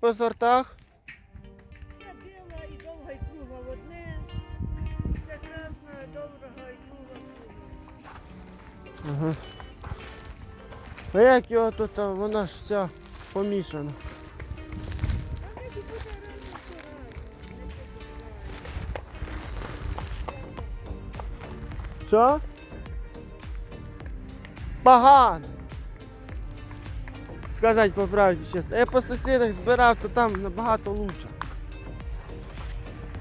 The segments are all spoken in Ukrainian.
по сортах? Вся біла і довга і кругла в одне. Вся красна, довга і кругла в друге. Ага. А як його тут, вона ж вся помішана. А тоді Сказати по правді чесно. Я по сусідах збирав, то там набагато лучше.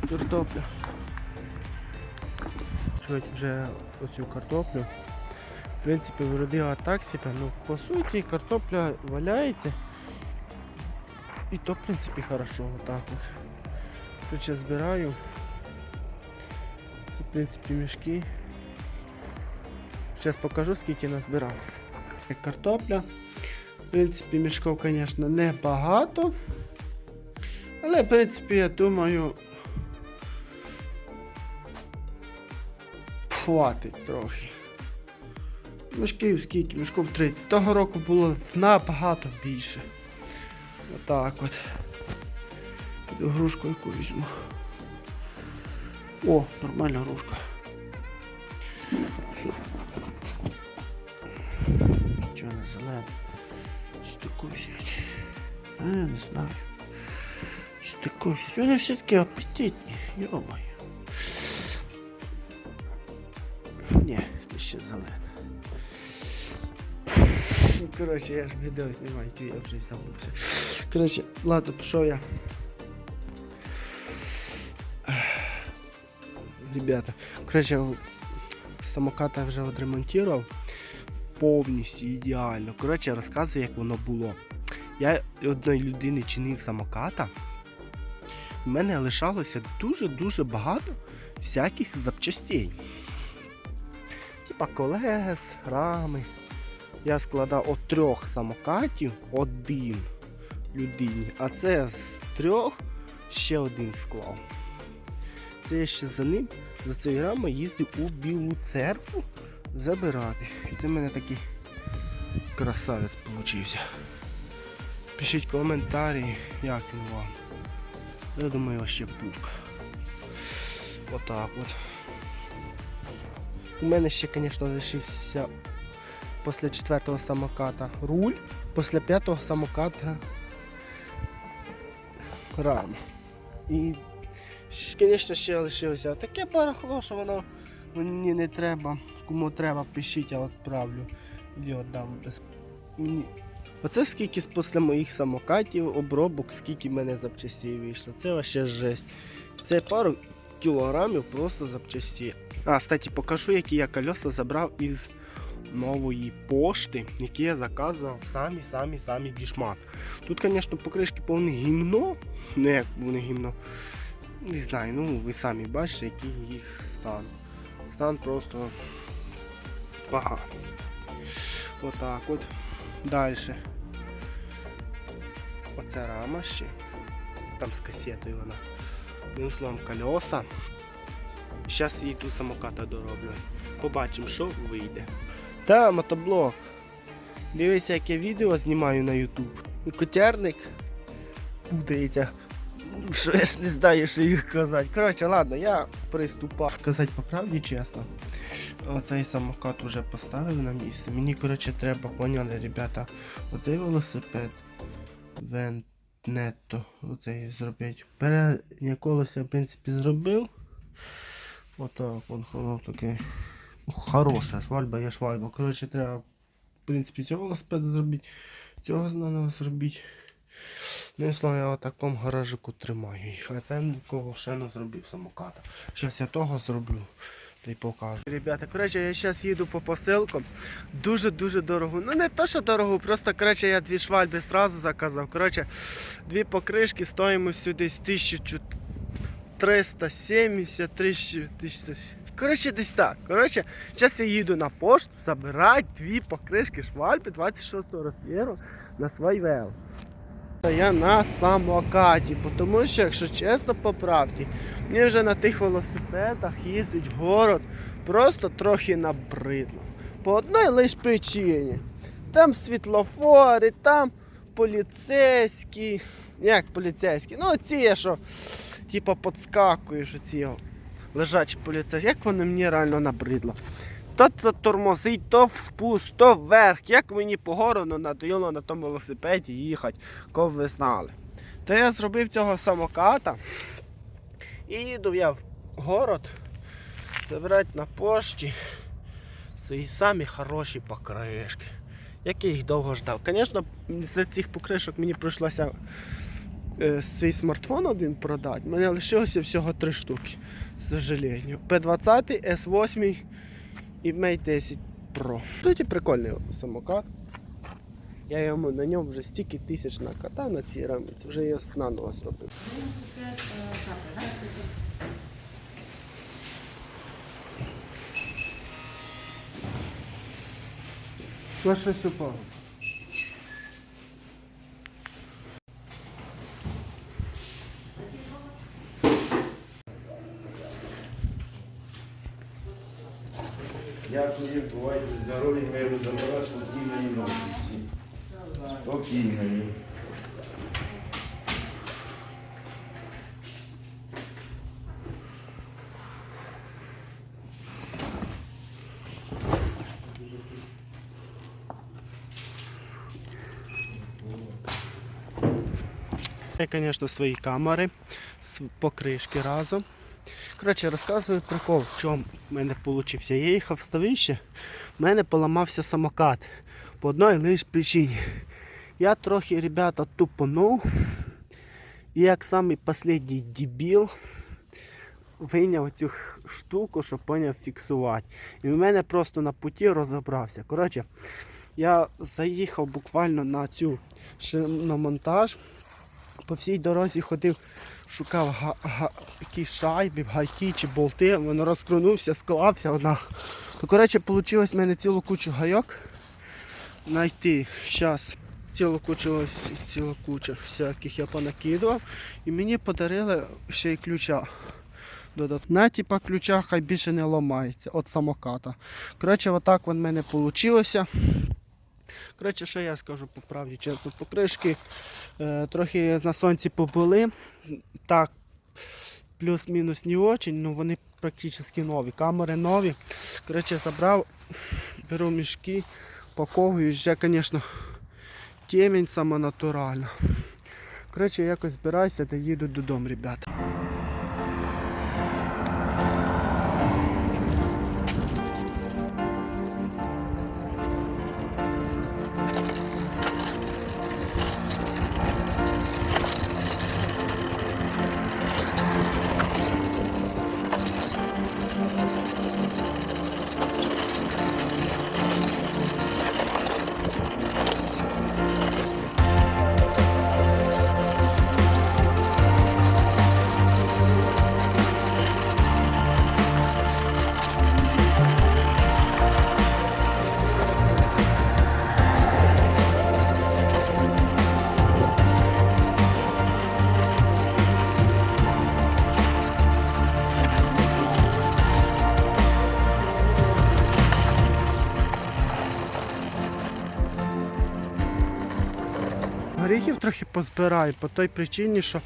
Картопля. Чуть вже оцю картоплю. В принципі, вродила так себе. Ну, по суті, картопля валяється. І то, в принципі, хорошо. Отак от. Короче, збираю. В принципі, мішки. Зараз покажу, скільки назбирав. Картопля. В принципі, мішків, звісно, небагато. Але, в принципі, я думаю. Хватить трохи. Мішків скільки? Мішків 30. Того року було набагато більше. Отак от. Піду грушку яку візьму. О, нормальна грушка. Все. Чого не зелена? Таку взяти? А, не знаю. Чи таку взяти? Вони все таки апетитні, йомаю. Ні, це ще зелена. Ну, Коротше, я ж відео знімаю, то я вже забувся. Коротше, ладно, пішов я. Ребята, коротше, самоката вже відремонтував повністю ідеально. Коротше, розказую, як воно було. Я одної людини чинив самоката. У мене лишалося дуже-дуже багато всяких запчастей. Типа колес, рами. Я складав от трьох самокатів один людині, а це з трьох ще один склав. Це я ще за ним, за цією рамою їздив у Білу церкву забирати. І це в мене такий красавець получився. Пишіть коментарі, як він вам. Я думаю, вообще пук. Отак от. У мене ще, звісно, лишився після четвертого самоката руль, після п'ятого самоката рама. І, звісно, ще лишилося таке барахло, що воно мені не треба. Кому треба, пишіть, я відправлю. І віддам без. Мені. Оце скільки після моїх самокатів, обробок, скільки в мене запчастей вийшло. Це вообще жесть. Це пару кілограмів просто запчастей. А, кстати, покажу, які я колеса забрав із нової пошти, які я заказував самі-самі-самі дішмат. Тут, звісно, покришки повне гімно. Ну як повне гімно. Не знаю, ну ви самі бачите, який їх стан. Стан просто поганий. Отак от. Далі. Оце рама ще. Там з касетою вона. Одним словом колеса. Зараз її ту самоката дороблю. Побачимо, що вийде. Та, мотоблок. Дивися, яке відео знімаю на YouTube. Котярник путається. Що я ж не знаю, що їх казати. Коротше, ладно, я приступав. Сказати по правді чесно. Оцей самокат уже поставив на місце. Мені, коротше, треба, поняли, ребята, оцей велосипед Вентнетто. Оцей зробити. Переднє колесо, я, в принципі, зробив. Отак, он, воно таке. ну, Хороша швальба є швальба. Коротше, треба, в принципі, цього велосипеда зробити. Цього знано зробити. Ну і слава, я в такому гаражику тримаю. А це нікого ще не зробив самоката. Зараз я того зроблю. Та покажу. Ребята, коротше, я зараз їду по посилкам. Дуже-дуже дорого. Ну не то, що дорого, просто коротше, я дві швальби одразу заказав. Коротше, дві покришки стоїмостю десь 1370, 1000. Коротше, десь так. Коротше, зараз я їду на пошту забирати дві покришки швальби 26 розміру на свій вел. Я на самокаті, тому що, якщо чесно по правді, мені вже на тих велосипедах їздить в город просто трохи набридло. По одній лише причині. Там світлофори, там поліцейські, Як поліцейські. Ну, ці, що типа підскакуєш, оці лежачі поліцейські. Як вони мені реально набридло. То це тормозить, то в спуск, то вверх. Як мені по городу надоїло на тому велосипеді їхати, кого ви знали. То я зробив цього самоката і їду я в город забирати на пошті свої самі хороші покришки. Як я їх довго ждав. Звісно, з цих покришок мені прийшлося е, свій смартфон один продати. Мене лишилося всього три штуки, к сожалению. P20, S8 і Mate 10 Pro. Тоді прикольний самокат. Я йому на ньому вже стільки тисяч накатав на цій рамці, вже я наново зробив. Ну щось упало. Дякую, бувайте здорові, миру, добра, спокійної ночі всі. Спокійної. Я, звісно, свої камери, покришки разом. Коротше, розказую прикол, в чому в мене вийшло. Я їхав в ставище, в мене поламався самокат. По одній лише причині. Я трохи, ребята, тупонув. І як самий останній дебіл вийняв цю штуку, щоб поняв фіксувати. І в мене просто на путі розібрався. Коротше, я заїхав буквально на цю шиномонтаж по всій дорозі ходив, шукав га- га- якісь шайби, гайки чи болти, воно розкрунувся, склався одна. То, коротше, вийшло в мене цілу кучу гайок знайти. Зараз цілу кучу, цілу кучу всяких я понакидував. І мені подарили ще й ключа. На типа ключа хай більше не ламається від самоката. Коротше, отак в мене вийшло. Коротше, що я скажу по правді, чесно, покришки е, трохи на сонці побули. Так, плюс-мінус не очень, ну вони практично нові. Камери нові. Коротше, забрав, беру мішки, паковую, вже, звісно, темень сама натуральна. Коротше, якось збираюся та їду додому, ребята. Трохи позбираю по той причині, що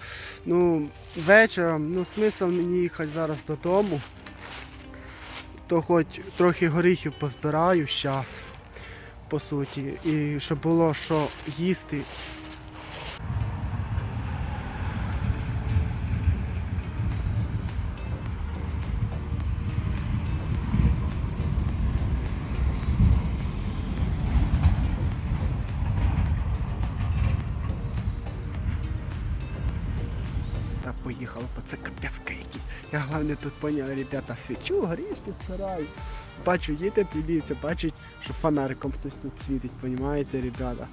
ну, вечором ну, смисл мені їхати зараз додому. То хоч трохи горіхів позбираю зараз, по суті, і щоб було що їсти. Головне тут поняв, ребята, свічу, горішки вчираю. Бачу, діти підійться, бачать, що фонариком хтось тут світить, понімаєте, ребята?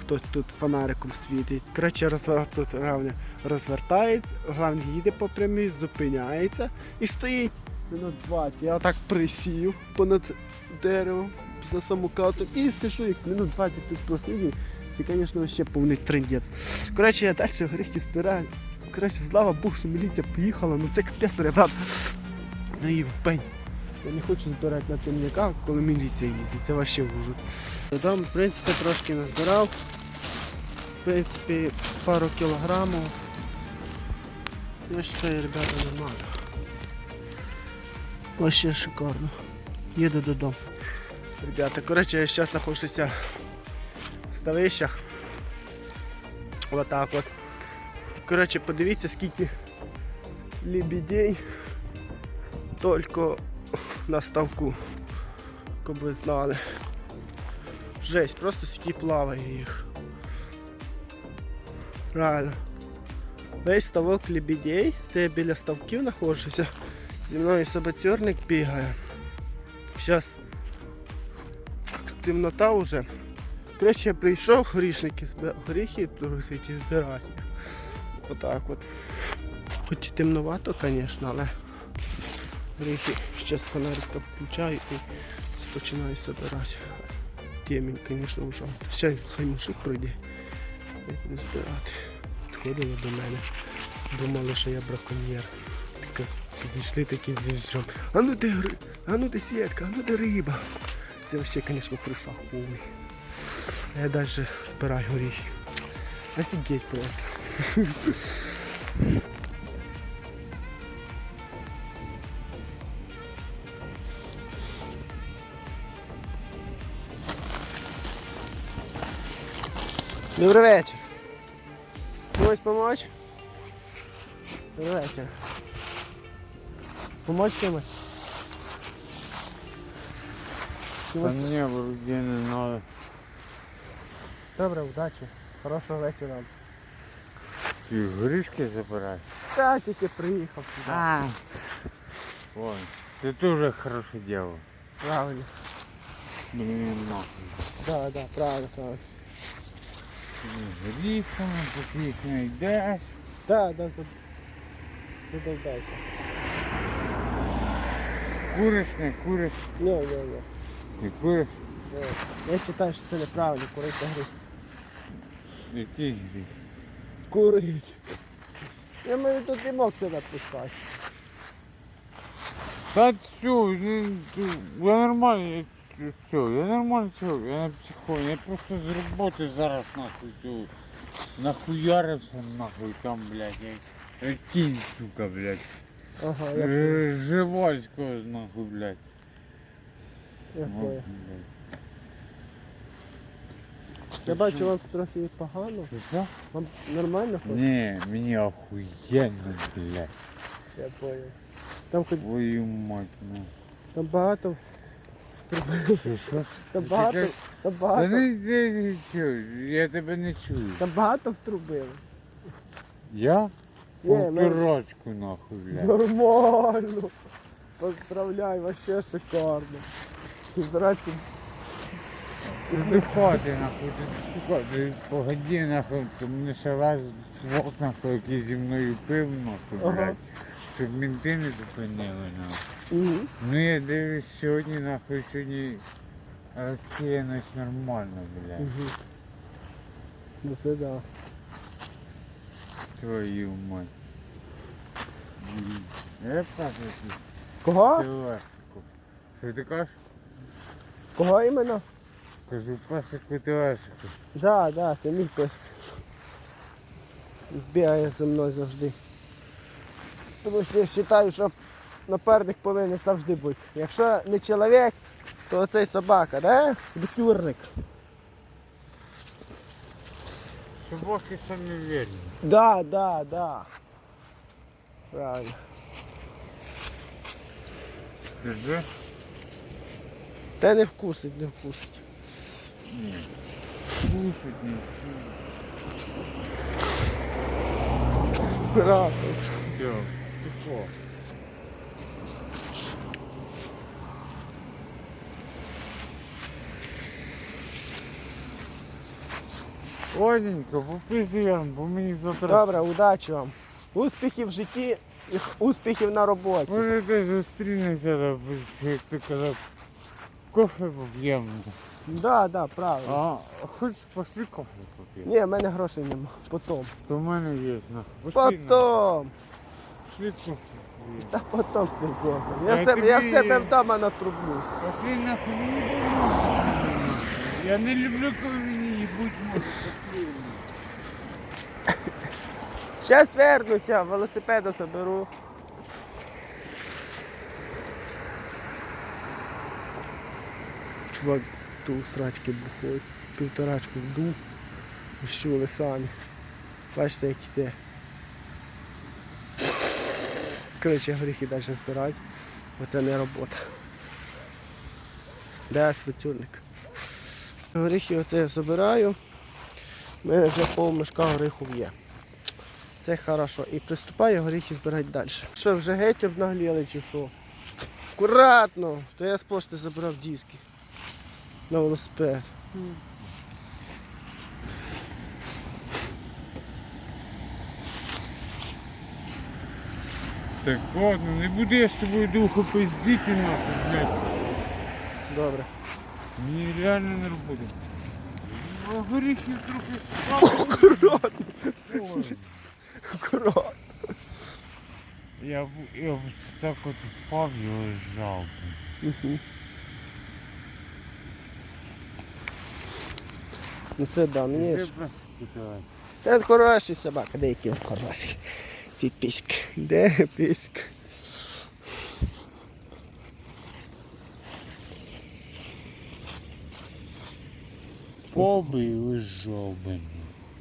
Хтось тут фонариком світить. Коротше, розвер... тут головне розвертається, головне їде по прямій, зупиняється і стоїть минут 20. Я отак присів понад деревом за самокатом і сижу, як минут 20 тут просидів. Це, звісно, ще повний трендець. Коротше, я далі горіхи збираю. Коротше, слава Богу, що міліція поїхала, ну це капець, ребят. Ну і пень. Я не хочу збирати на темняках, коли міліція їздить, це вообще ужас. Додому, в принципі, трошки назбирав. В принципі, пару кілограмів. Я вважаю, ребята, нормально. Вообще шикарно. Їду додому. Ребята, коротше, я зараз знаходжуся в ставищах. Отак от. Коротше, подивіться, скільки лебедей тільки на ставку. Щоб ви знали. Жесть, просто скільки плаває їх. Реально. Весь ставок лебедей. Це я біля ставків знаходжуся. Зі мною собацюрник бігає. Зараз темнота вже. Коротше, я прийшов горішники, зби- горіхи трусить і збирати. Отак от. Хоч і темновато, звісно, але горіхи ще з фонарика включаю і починаю збирати. Темінь, звісно, ужасно. Ще хай мужик пройде. Буду збирати. Підходили до мене. Думали, що я браконьєр. Підійшли такі з. А ну де гри? А ну де сітка, а ну де риба. Це вообще, звісно, повний. Я далі збираю горіхи. Офігеть просто. Добрий вечір. Комусь помочь? Добрий вечір. Помочь чимось? Та Чимось? ні, вроді не надо. Добре, удачі. Хорошого вечора. Ти горішки забираєш? Та тільки приїхав сюди. А. Вон. Ти теж хороше діло. Правильно. Блін, нахуй. Да, да, правильно, правильно. Горішками, тут їх не йдеш. Да, да, зад... задовбайся. Куриш, не куриш, Ні, ні, ні. не куриш. ні. Я вважаю, що це неправильно, курити гріх. Який гріх? Курить. Я маю тут димок себе пускати. Та ну, я нормально, я все, я нормально все, я не психую, я просто з роботи зараз нахуй цю нахуярився нахуй там, блядь, як, кінь, сука, блядь. Ага, я, Ж- Живальського нахуй, блядь. я, Ну, блядь. Я бачу, вам трохи погано. Що? Вам нормально ходить? Ні, мені охуєнно, блядь. Я понял. Там хоч Твою мать, ну. там багато в- Що, що? Там багато, там Та багато, не, не, не чую, я тебе не чую. там багато втрубили. Я? Ні, Полторачку нахуй, блядь. Нормально. Поздравляю, вообще шикарно. Півторачку. Ти хати нахуй, погоди нахуй, ти мене ще раз в нахуй, який зі мною пив нахуй, блядь. Щоб мінти не зупинили нахуй. Ну я дивлюсь сьогодні нахуй, сьогодні розсіяність нормально, блядь. Ну це да. Твою мать. Я кажу, Кого? Що ти кажеш? Кого іменно? Кажу, пасику тележку. Да, да, це мій пес. Бігає за мною завжди. Тому що я вважаю, що напарник повинен завжди бути. Якщо не чоловік, то оцей собака, да? Бутюрник. Собаки самі вірні. Да, да, да. Правильно. Держи? Та не вкусить, не вкусить. Ні. Слушать не Аккуратно. Все, тихо. Ладненько, попіздуємо, бо мені завтра... Добре, удачі вам. Успіхів в житті і успіхів на роботі. Може десь зустрінемося, як ти казав, кофе поп'ємо. Да, да, правильно. А, хочеш пошли кофе поп'ємо? Ні, в мене грошей нема. Потом. То в мене є, нахуй. Пошли, нахуй. Потом. Пошли кофе поп'ємо. Та потом з цим кофем. Я, Я в себе, я в себе вдома натрублюсь. Пошли нахуй, не буду. Я не люблю, коли мені їбуть мозг. Щас вернуся, велосипеда заберу. Чувак ту срачки бухой, півторачку вдув, щули самі. Бачите, як іде. Коротше, горіхи далі збирати, бо це не робота. Де свицюрник? Горіхи оце я збираю. У мене вже пол мішка горіхів є. Це хорошо. І приступаю горіхи збирати далі. Що, вже геть обнагліли чи що? Акуратно! То я з пошти забрав диски. На велосипед. Так ладно, не буду я з тобою духу пиздити нахуй, блядь. Добре. Мені реально не роботи. А горіхів трохи Аккуратно. Акуратно. Я б я б так от впав його жалко. Угу. Ну це да, мені Ти ж. Це хороший собака, де який він хороший. Ці піськ. Де піськ? Побий лежав би.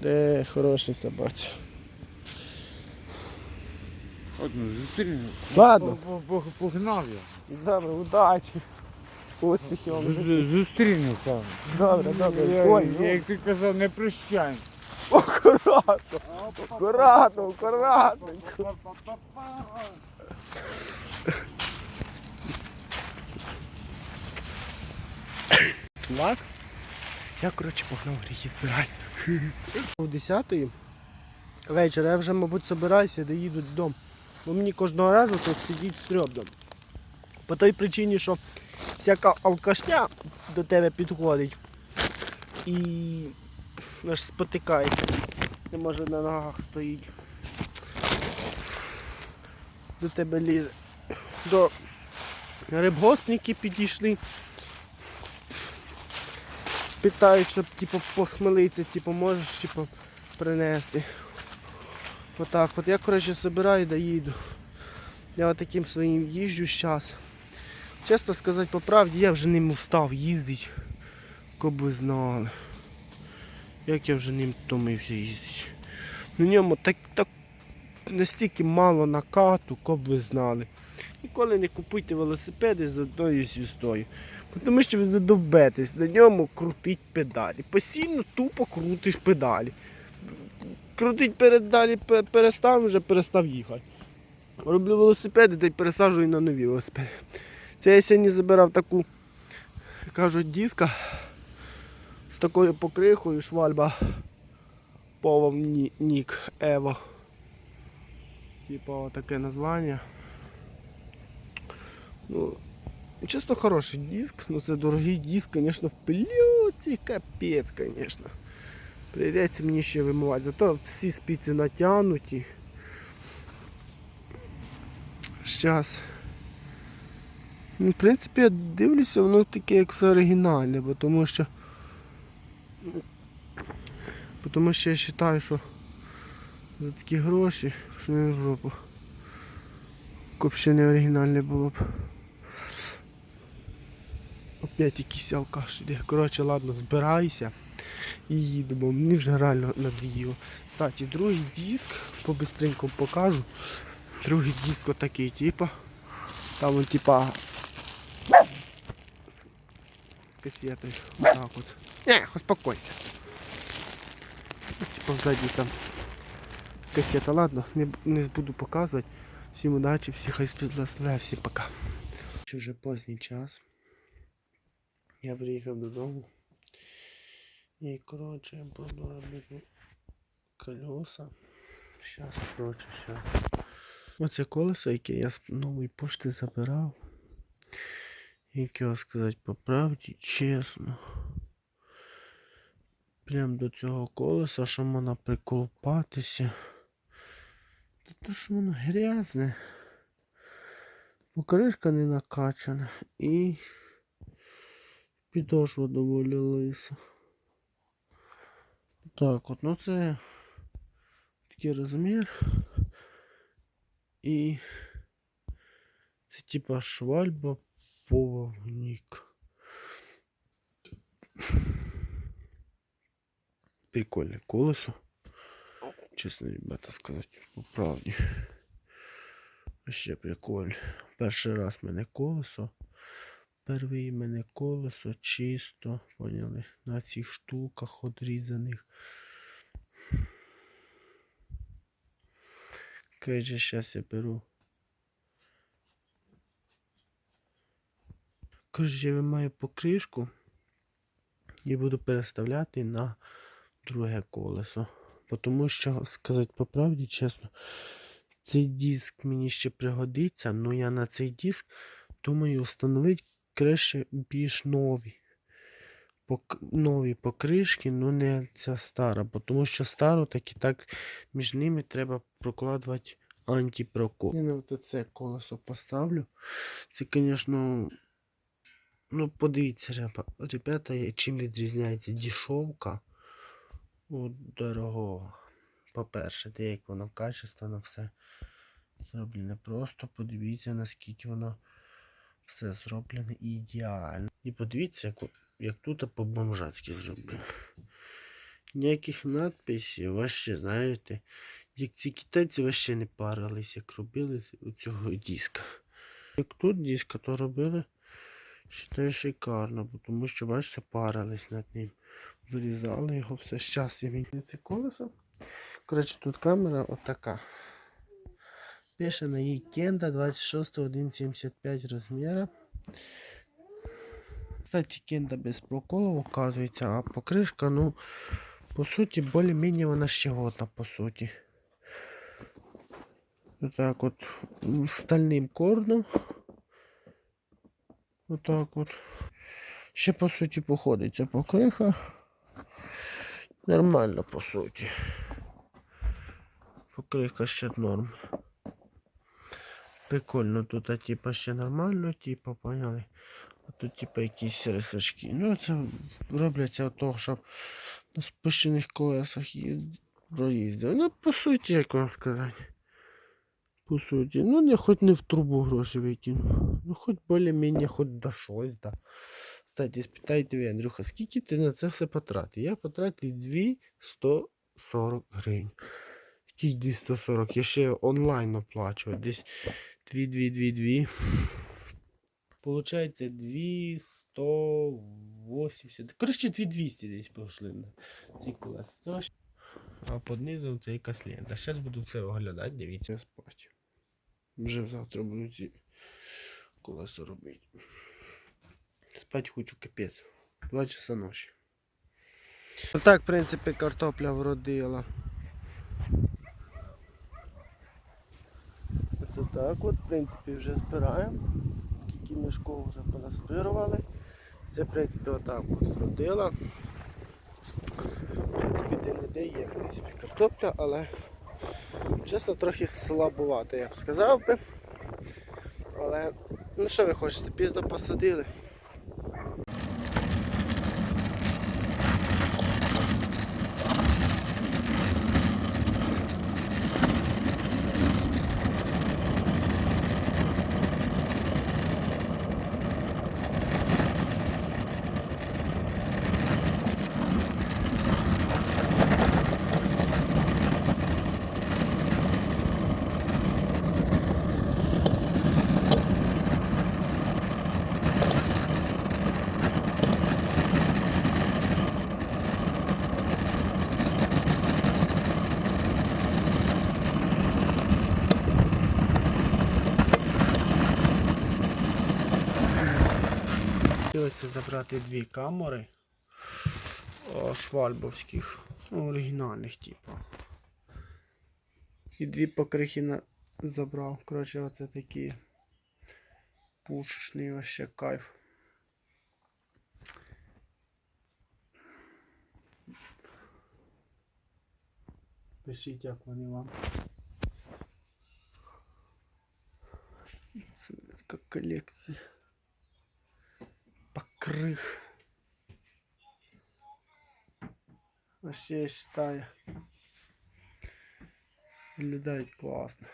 Де хороший зустріну. Ладно. По- по- Погнав я. Добре, удачі. Успіхів вам. З- з- Зустріну. Добре, добре. Ой, я- ну. Як ти казав, не прощай. Акуратно, акуратно, акуратно. Чувак, я, коротше, погнав гріхи збирати. О 10 вечора я вже, мабуть, собираюся, де їду додому. Бо мені кожного разу тут сидіть стрьобно. По той причині, що всяка алкашня до тебе підходить і аж спотикається. Не може на ногах стоїть. До тебе лізе. До рибгоспники підійшли. Питають, щоб типу похмелитися, типу, можеш типу, принести. Отак от. Я коротше збираю да їду. Я отаким своїм їжджу зараз. Чесно сказати по правді, я вже ним устав їздити. Коб ви знали. Як я вже ним втомився їздити. На ньому так, так настільки мало накату, коб ви знали. Ніколи не купуйте велосипеди з одною звістою. Тому що ви задовбетесь на ньому крутить педалі. Постійно тупо крутиш педалі. Крутить передалі пе- перестав, вже перестав їхати. Роблю велосипеди та й пересаджую на нові велосипеди. Це я сьогодні забирав таку, кажуть, диска з такою покрихою швальба Повов Ні- Нік Ево. Типа таке названня. Ну, чисто хороший диск, ну це дорогий диск, звісно, в пилюці капець, звісно. Прийдеться мені ще вимивати. Зато всі спиці натягнуті. Щас. Ну, в принципі, я дивлюся, воно таке як все оригінальне, бо тому що. Тому що я вважаю, що за такі гроші, що не в жопу. Коп ще не оригінальне було б. Опять якийсь алкаш іде. Коротше, ладно, збирайся і їду, бо мені вже реально надоїло. Кстати, другий диск, побистренько покажу. Другий диск отакий, типа. Там он типа кассетой. Вот так вот. Не, успокойся. Типа сзади там кассета. Ладно, не, не буду показывать. Всім удачі, всіх хай благословляє, всім пока. Чи вже поздній час. Я приїхав додому. І коротше я буду робити колеса. Щас, коротше, щас. Оце колесо, яке я з нової пошти забирав. Як сказати по правді, чесно. Прям до цього колеса, що можна приколупатися. Та то що воно грязне. Покришка не накачана і підошва доволі лиса. Так, от, ну це такий розмір. І це типа швальба повнік. Прикольне колесо. Чесно, ребята, сказати по правді. Ще прикольно. Перший раз мене колесо. Перший мене колесо чисто, поняли? На цих штуках одрізаних. Короче, зараз я беру. Короче, я вимаю покришку і буду переставляти на друге колесо. Тому що, сказати по правді, чесно, цей диск мені ще пригодиться, але я на цей диск думаю встановити краще більш нові. Пок... Нові покришки, ну не ця стара, бо тому що стару так і так між ними треба прокладувати антипрокол. Я на це колесо поставлю. Це, звісно, ну подивіться, ребята, ребята, чим відрізняється дешевка від дорогого. По-перше, те, як воно качественно все зроблене. Просто подивіться, наскільки воно все зроблене ідеально. І подивіться, як, як тут по-бомжацьки зроблено. Ніяких надписів, вообще, знаєте, як ці китайці вообще не парились, як робили у цього диска. Як тут диска, то робили, вважаю, шикарно, тому що, бачите, парились над ним. Вирізали його все. Щас я мені це колесо. Коротше, тут камера отака. Пише на їй Кенда 26,175 розміра. Кстати, Кенда без проколу оказується, а покришка, ну, по суті, більш-менш вона ще годна, по суті. Отак от стальним кордом. Отак от. Ще по суті походить ця покриха. Нормально по суті. Покрика ще норм. Прикольно тут, типа ще нормально, типа, поняли? А тут типа якісь рисочки. Ну це робляться от того, щоб на спущених колесах їзд- проїздив. Ну, по суті, як вам сказати. По суті. Ну не хоч не в трубу гроші викину. Ну хоч більш-менш хоч до щось, да. Кстати, спитайте ви, Андрюха, скільки ти на це все потратив? Я потратив 240 гривень. Які 240? Я ще онлайн оплачував. Десь 2-2-2-2. Получається 280. Коротше, 2200 десь пішли на ці ваш- А під низом це якась лента. Зараз буду це оглядати, дивіться спать. Вже завтра буду ці колеса робити. Спать хочу капець. Два часа ночі. Так, в принципі, картопля вродила. Це так от, в принципі, вже збираємо. Скільки мішков вже поназбирували. Це, в принципі, отак от вродила. В принципі, де-не-де є, в принципі, картопля, але чесно, трохи слабувато, я б сказав би. Але, ну що ви хочете, пізно посадили. Хотілося забрати дві камери швальбовських, ну, оригінальних, типу. І дві покрихи на... забрав. Коротше, оце такі пушечний вообще кайф. Пишіть, як вони вам. Це така колекція покрых. Вообще я считаю. Виглядають класно.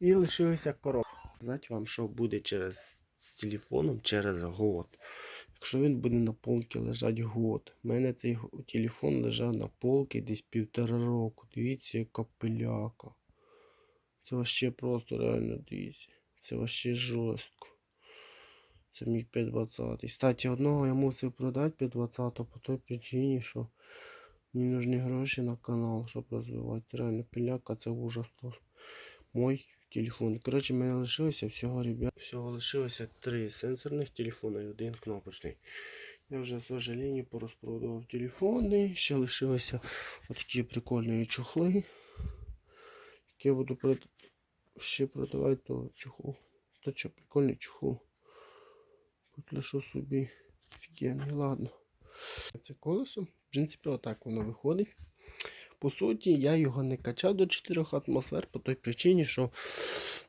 І лишилася коробка. Знати вам, що буде через з телефоном через год. Якщо він буде на полці лежати год. У мене цей телефон лежав на полці десь півтора року. Дивіться, яка пиляка. Це вообще просто реально дивіться. Це вообще жорстко. Це мій 520. Кстати, одного я мусив продати 520 по той причині, що мені нужні гроші на канал, щоб розвивати. Реально пиляка, це ужас просто. Мой телефон. Коротше, мене лишилося всього, ребят. Всього лишилося три сенсорних телефони і один кнопочний. Я вже, к сожалению, порозпродавав телефони. Ще лишилися отакі прикольні чохли. Які я буду прод... ще продавати то чохол. Та що прикольний чохол. Лишу собі офігенний, ладно. Це колесо. В принципі, отак воно виходить. По суті, я його не качав до 4 атмосфер по той причині, що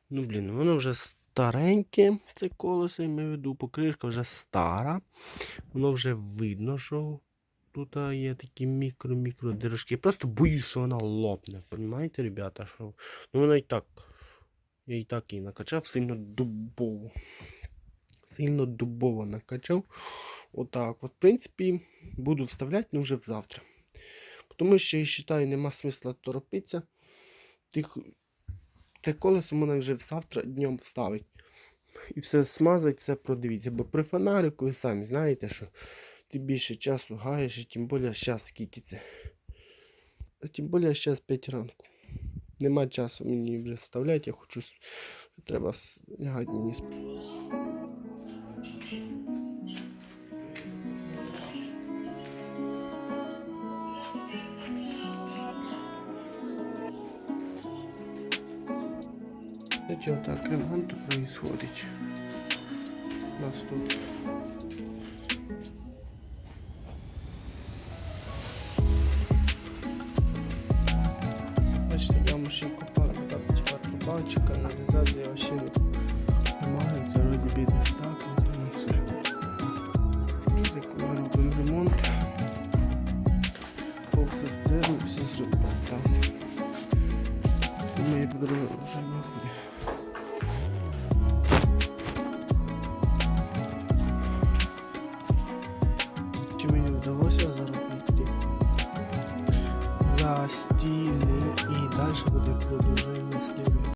ну, блін, воно вже стареньке, це колесо, я маю в виду, покришка вже стара. Воно вже видно, що тут є такі мікро-мікро дирожки. Я просто боюсь, що вона лопне. Понимаєте, ребята? Що... Ну вона і так. Я і так її накачав сильно дубово. Сильно дубово накачав. Отак. От, в принципі, буду вставляти, ну вже завтра. Тому що я вважаю, нема смисла торопитися. Тих... Те колесо можна вже завтра днем вставити. І все смазати, все продивіться. Бо при фонарику ви самі знаєте, що ти більше часу гаєш, і тим більше зараз скільки це. А тим більше зараз 5 ранку. Нема часу мені вже вставляти, я хочу. Треба лягати мені спати. Кстати, вот так ремонт происходит. У нас тут.